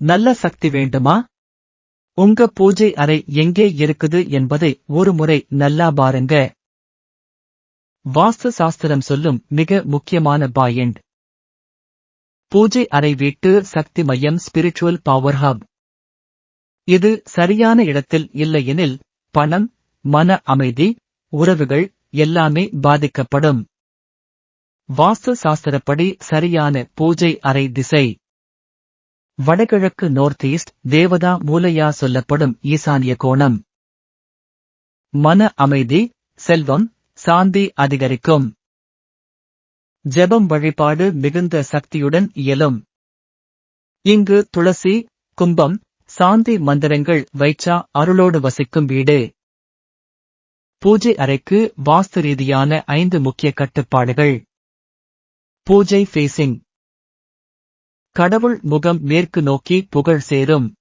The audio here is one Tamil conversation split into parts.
நல்ல சக்தி வேண்டுமா? உங்க பூஜை அறை எங்கே இருக்குது என்பதை ஒரு முறை நல்லா பாருங்க. வாஸ்து சாஸ்திரம் சொல்லும் மிக முக்கியமான பாயிண்ட். பூஜை அறை வீட்டு சக்தி மையம் ஸ்பிரிச்சுவல் பவர் ஹப் இது சரியான இடத்தில் இல்லையெனில் பணம் மன அமைதி உறவுகள் எல்லாமே பாதிக்கப்படும். வாஸ்து சாஸ்திரப்படி சரியான பூஜை அறை திசை. வடகிழக்கு நோர்த் ஈஸ்ட் தேவதா மூலையா சொல்லப்படும் ஈசானிய கோணம். மன அமைதி செல்வம் சாந்தி அதிகரிக்கும். ஜெபம் வழிபாடு மிகுந்த சக்தியுடன் இயலும். இங்கு துளசி கும்பம் சாந்தி மந்திரங்கள் வைச்சா அருளோடு வசிக்கும் வீடு. பூஜை அறைக்கு வாஸ்து ரீதியான ஐந்து முக்கிய கட்டுப்பாடுகள். பூஜை ஃபேசிங் கடவுள் முகம் மேற்கு நோக்கி புகழ் சேரும்.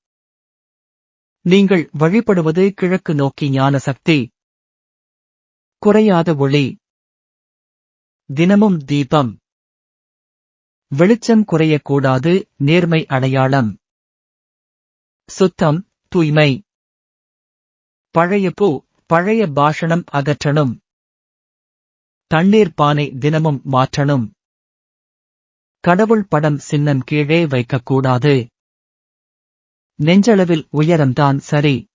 நீங்கள் வழிபடுவது கிழக்கு நோக்கி ஞான சக்தி. குறையாத ஒளி. தினமும் தீபம். வெளிச்சம் குறையக்கூடாது நேர்மை அடையாளம். சுத்தம் தூய்மை. பழைய பூ பழைய பாஷணம் அகற்றணும். தண்ணீர் பானை தினமும் மாற்றணும். கடவுள் படம் சின்னம் கீழே வைக்கக்கூடாது. நெஞ்சளவில் உயரம்தான் சரி.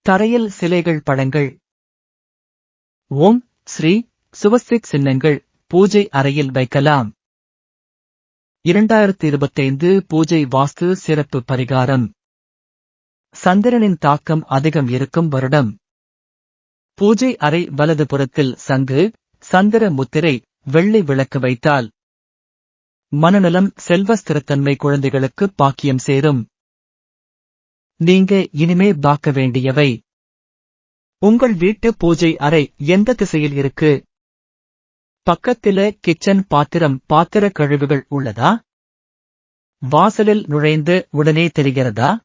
தரையில் சிலைகள் படங்கள் ஓம் ஸ்ரீ சுவஸ்திக் சின்னங்கள் பூஜை அறையில் வைக்கலாம். இரண்டாயிரத்தி இருபத்தைந்து பூஜை வாஸ்து சிறப்பு பரிகாரம். சந்திரனின் தாக்கம் அதிகம் இருக்கும் வருடம். பூஜை அறை வலது புறத்தில் சங்கு சந்திர முத்திரை வெள்ளி விளக்கு வைத்தால் மனநலம் செல்வ ஸ்திரத்தன்மை குழந்தைகளுக்கு பாக்கியம் சேரும். நீங்க இனிமே பார்க்க வேண்டியவை. உங்கள் வீட்டு பூஜை அறை எந்த திசையில் இருக்கு? பக்கத்தில கிச்சன் பாத்திரம் பாத்திர கழிவுகள் உள்ளதா? வாசலில் நுழைந்து உடனே தெரிகிறதா?